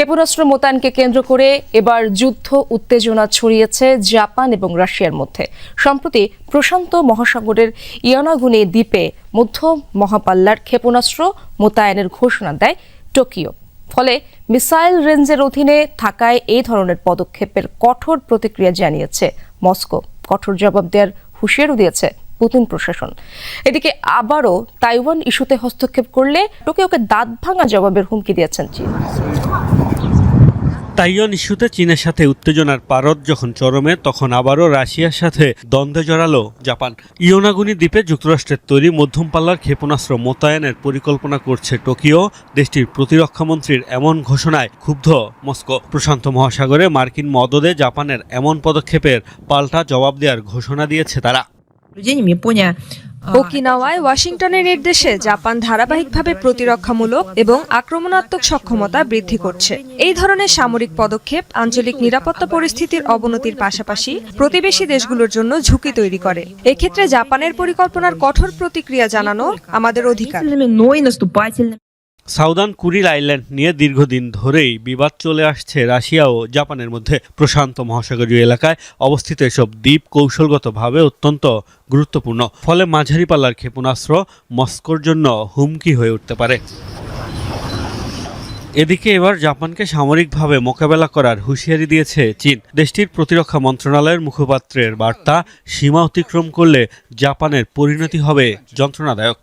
ক্ষেপণাস্ত্র মোতায়েনকে কেন্দ্র করে এবার যুদ্ধ উত্তেজনা ছড়িয়েছে জাপান এবং রাশিয়ার মধ্যে। সম্প্রতি প্রশান্ত মহাসাগরের ইয়ানাগুনি দ্বীপে মধ্য মহাপাল্লার ক্ষেপণাস্ত্র মোতায়েনের ঘোষণা দেয় টোকিও। ফলে মিসাইল রেঞ্জের অধীনে থাকায় এই ধরনের পদক্ষেপের কঠোর প্রতিক্রিয়া জানিয়েছে মস্কো। কঠোর জবাব দেওয়ার হুঁশিয়ারও দিয়েছে পুতিন প্রশাসন। এদিকে আবারও তাইওয়ান ইস্যুতে হস্তক্ষেপ করলে টোকিওকে দাঁত ভাঙা জবাবের হুমকি দিয়েছেন চীন। তাইওয়ান ইস্যুতে চীনের সাথে উত্তেজনার পারদ যখন চরমে, তখন আবারও রাশিয়ার সাথে দ্বন্দ্বে জড়ালো জাপান। ইয়োনাগুনি দ্বীপে যুক্তরাষ্ট্রের তৈরি মধ্যম পাল্লার ক্ষেপণাস্ত্র মোতায়েনের পরিকল্পনা করছে টোকিও, দেশটির প্রতিরক্ষামন্ত্রীর এমন ঘোষণায় ক্ষুব্ধ মস্কো। প্রশান্ত মহাসাগরে মার্কিন মদদে জাপানের এমন পদক্ষেপের পাল্টা জবাব দেওয়ার ঘোষণা দিয়েছে তারা। ওকিনাওয়ায় ওয়াশিংটনের নির্দেশে জাপান ধারাবাহিকভাবে প্রতিরক্ষামূলক এবং আক্রমণাত্মক সক্ষমতা বৃদ্ধি করছে। এই ধরনের সামরিক পদক্ষেপ আঞ্চলিক নিরাপত্তা পরিস্থিতির অবনতির পাশাপাশি প্রতিবেশী দেশগুলোর জন্য ঝুঁকি তৈরি করে। এক্ষেত্রে জাপানের পরিকল্পনার কঠোর প্রতিক্রিয়া জানানো আমাদের অধিকার। সাউদার্ন কুরিল আইল্যান্ড নিয়ে দীর্ঘদিন ধরেই বিবাদ চলে আসছে রাশিয়া ও জাপানের মধ্যে প্রশান্ত মহাসাগরীয় এলাকায় অবস্থিত এসব দ্বীপ কৌশলগতভাবে অত্যন্ত গুরুত্বপূর্ণ। ফলে মাঝারি পাল্লার ক্ষেপণাস্ত্র মস্কোর জন্য হুমকি হয়ে উঠতে পারে। এদিকে এবার জাপানকে সামরিকভাবে মোকাবেলা করার হুঁশিয়ারি দিয়েছে চীন। দেশটির প্রতিরক্ষা মন্ত্রণালয়ের মুখপাত্রের বার্তা সীমা অতিক্রম করলে জাপানের পরিণতি হবে যন্ত্রণাদায়ক।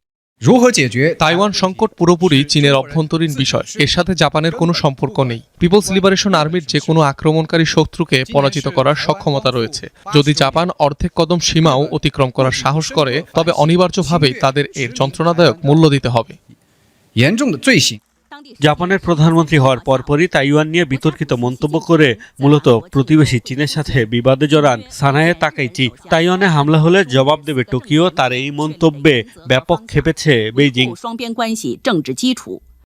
তাইওয়ান সংকট পুরোপুরি চীনের অভ্যন্তরীণ বিষয়। এর সাথে জাপানের কোনো সম্পর্ক নেই। পিপলস লিবারেশন আর্মির যে কোনো আক্রমণকারী শত্রুকে পরাজিত করার সক্ষমতা রয়েছে। যদি জাপান অর্ধেক কদম সীমাও অতিক্রম করার সাহস করে তবে অনিবার্যভাবেই তাদের এর যন্ত্রণাদায়ক মূল্য দিতে হবে। জাপানের প্রধানমন্ত্রী হওয়ার পরপরই তাইওয়ান নিয়ে বিতর্কিত মন্তব্য করে মূলত প্রতিবেশী চীনের সাথে বিবাদে জড়ান সানায়ে তাকাইচি। তাইওয়ানে হামলা হলে জবাব দেবে টোকিও, তার এই মন্তব্যে ব্যাপক খেপেছে বেইজিং।